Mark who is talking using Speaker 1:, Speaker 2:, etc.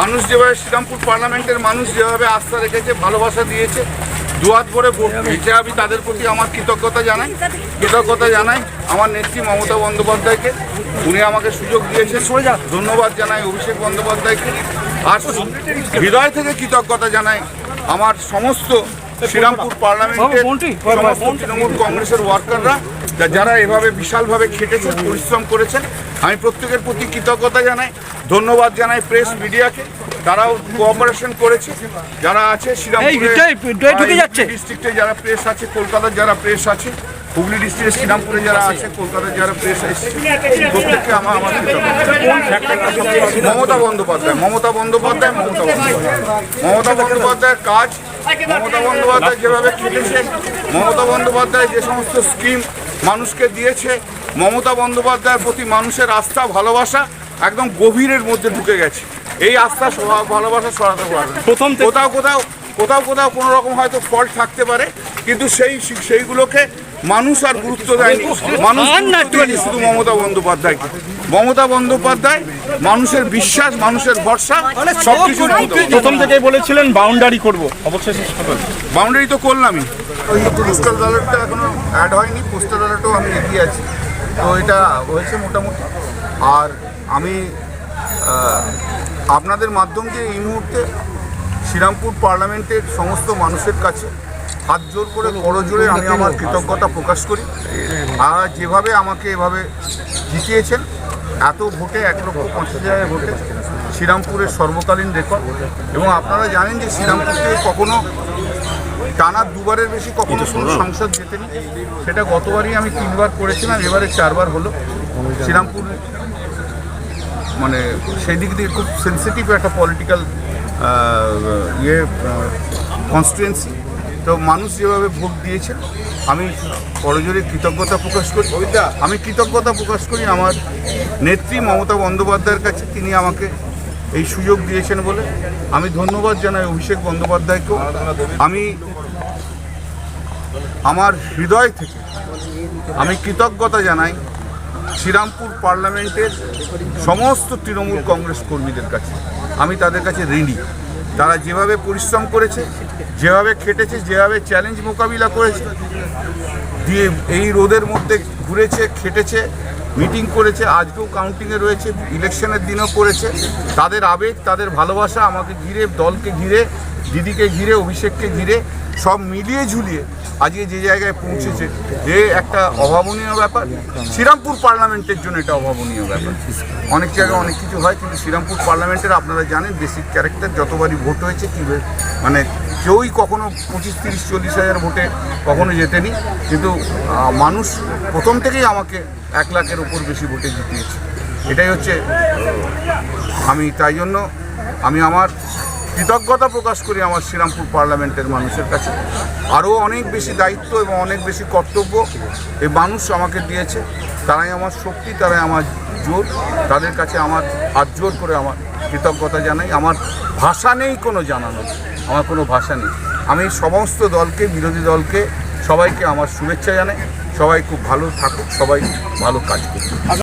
Speaker 1: মানুষ যেভাবে শ্রীরামপুর পার্লামেন্টের মানুষ যেভাবে আস্থা রেখেছে, ভালোবাসা দিয়েছে দুয়াত ভরে ভোট আমি তাদের প্রতি আমার কৃতজ্ঞতা জানাই। কৃতজ্ঞতা জানাই আমার নেত্রী মমতা বন্দ্যোপাধ্যায়কে। উনি আমাকে সুযোগ দিয়েছেন। ধন্যবাদ জানাই অভিষেক বন্দ্যোপাধ্যায়কে। আর হৃদয় থেকে কৃতজ্ঞতা জানাই আমার সমস্ত শ্রীরামপুর পার্লামেন্টের সমস্ত তৃণমূল কংগ্রেসের ওয়ার্কাররা যারা এভাবে বিশালভাবে খেটেছেন পরিশ্রম করেছেন আমি প্রত্যেকের প্রতি কৃতজ্ঞতা জানাই ধন্যবাদ জানাই প্রেস মিডিয়াকে। তারাও কোঅপারেশন করেছে। যারা আছে শ্রীরামপুরে। ডিস্ট্রিক্টে যারা প্রেস আছে কলকাতার যারা প্রেস আছে হুগলি ডিস্ট্রিক্টের শ্রীরামপুরে যারা আছে কলকাতার যারা প্রেস এসেছে প্রত্যেককে আমার আমার মমতা বন্দ্যোপাধ্যায় মমতা বন্দ্যোপাধ্যায় মমতা বন্দ্যোপাধ্যায়। মমতা বন্দ্যোপাধ্যায়ের কাজ মমতা বন্দ্যোপাধ্যায় যেভাবে খেটেছে মমতা বন্দ্যোপাধ্যায় যে সমস্ত স্কিম মানুষকে দিয়েছে মমতা বন্দ্যোপাধ্যায়ের প্রতি মানুষের আস্থা ভালোবাসা একদম গভীরের মধ্যে ঢুকে গেছে। এই আস্থা সবা- ভালোবাসা সরাতে পারবে।
Speaker 2: প্রথম
Speaker 1: কোথাও কোথাও কোথাও কোথাও কোনো রকম হয়তো ফল্ট থাকতে পারে কিন্তু সেই সেইগুলোকে মানুষ আর গুরুত্ব দেয়নি। মানুষ শুধু মমতা বন্দ্যোপাধ্যায়কে। মমতা বন্দ্যোপাধ্যায় মানুষের বিশ্বাস মানুষের ভরসা সবকিছু মমতা বন্দ্যোপাধ্যায়।
Speaker 2: প্রথম থেকেই বলেছিলেন বাউন্ডারি করব। অবশেষে সফল।
Speaker 1: বাউন্ডারি তো করলামই। ওই পোস্টাল ব্যালটটা এখনও অ্যাড হয়নি। পোস্টাল ব্যালটও আমি এগিয়ে আছি। তো এটা হয়েছে মোটামুটি। আর আমি আপনাদের মাধ্যম দিয়ে এই মুহূর্তে শ্রীরামপুর পার্লামেন্টের সমস্ত মানুষের কাছে হাত জোর করে করজোরে আমি আমার কৃতজ্ঞতা প্রকাশ করি। আর যেভাবে আমাকে এভাবে জিতিয়েছেন এত ভোটে এক লক্ষ পঞ্চাশ হাজার ভোটে শ্রীরামপুরের সর্বকালীন রেকর্ড। এবং আপনারা জানেন যে শ্রীরামপুরকে কখনো টানা দুবারের বেশি কখনো কোনো সংসদ জেতেনি। সেটা গতবারই আমি তিনবার করেছিলাম এবারে চারবার হলো। শ্রীরামপুর মানে সেই দিক দিয়ে খুব সেন্সিটিভ একটা পলিটিক্যাল ইয়ে কনস্টিটুয়েন্সি তো মানুষ যেভাবে ভোট দিয়েছে আমি করজোরে কৃতজ্ঞতা প্রকাশ করি। আমি কৃতজ্ঞতা প্রকাশ করি আমার নেত্রী মমতা বন্দ্যোপাধ্যায়ের কাছে তিনি আমাকে এই সুযোগ দিয়েছেন বলে। আমি ধন্যবাদ জানাই অভিষেক বন্দ্যোপাধ্যায়কেও। আমি আমার হৃদয় থেকে আমি কৃতজ্ঞতা জানাই শ্রীরামপুর পার্লামেন্টের সমস্ত তৃণমূল কংগ্রেস কর্মীদের কাছে। আমি তাদের কাছে ঋণী। তারা যেভাবে পরিশ্রম করেছে, যেভাবে খেটেছে, যেভাবে চ্যালেঞ্জ মোকাবিলা করেছে, দিয়ে এই রোদের মধ্যে ঘুরেছে, খেটেছে মিটিং করেছে, আজকেও কাউন্টিংয়ে রয়েছে ইলেকশনের দিনও করেছে। তাদের আবেগ, তাদের ভালোবাসা আমাকে ঘিরে, দলকে ঘিরে, দিদিকে ঘিরে, অভিষেককে ঘিরে সব মিলিয়ে ঝুলিয়ে আজকে যে জায়গায় পৌঁছেছে, যে একটা অভাবনীয় ব্যাপার, শ্রীরামপুর পার্লামেন্টের জন্য এটা অভাবনীয় ব্যাপার। অনেক জায়গায় অনেক কিছু হয়, কিন্তু শ্রীরামপুর পার্লামেন্টের আপনারা জানেন বেসিক ক্যারেক্টার যতবারই ভোট হয়েছে, কী মানে কেউই কখনো পঁচিশ, তিরিশ, চল্লিশ হাজার ভোটে কখনো জেতেনি, কিন্তু মানুষ প্রথম থেকেই আমাকে এক লাখের ওপর বেশি ভোটে জিতিয়েছে। এটাই হচ্ছে, আমি তাই জন্য, আমি আমার কৃতজ্ঞতা প্রকাশ করি আমার শ্রীরামপুর পার্লামেন্টের মানুষের কাছে। আরও অনেক বেশি দায়িত্ব এবং অনেক বেশি কর্তব্য এই মানুষ আমাকে দিয়েছে। তারাই আমার শক্তি, তারাই আমার জোর, তাদের কাছে আমার হাত জোর করে আমার কৃতজ্ঞতা জানাই। আমার ভাষা নেই কোনো জানানো আমার কোনো ভাষা নেই। আমি সমস্ত দলকে, বিরোধী দলকে, সবাইকে আমার শুভেচ্ছা জানাই। সবাই খুব ভালো থাকুক, সবাই ভালো কাজ করুক।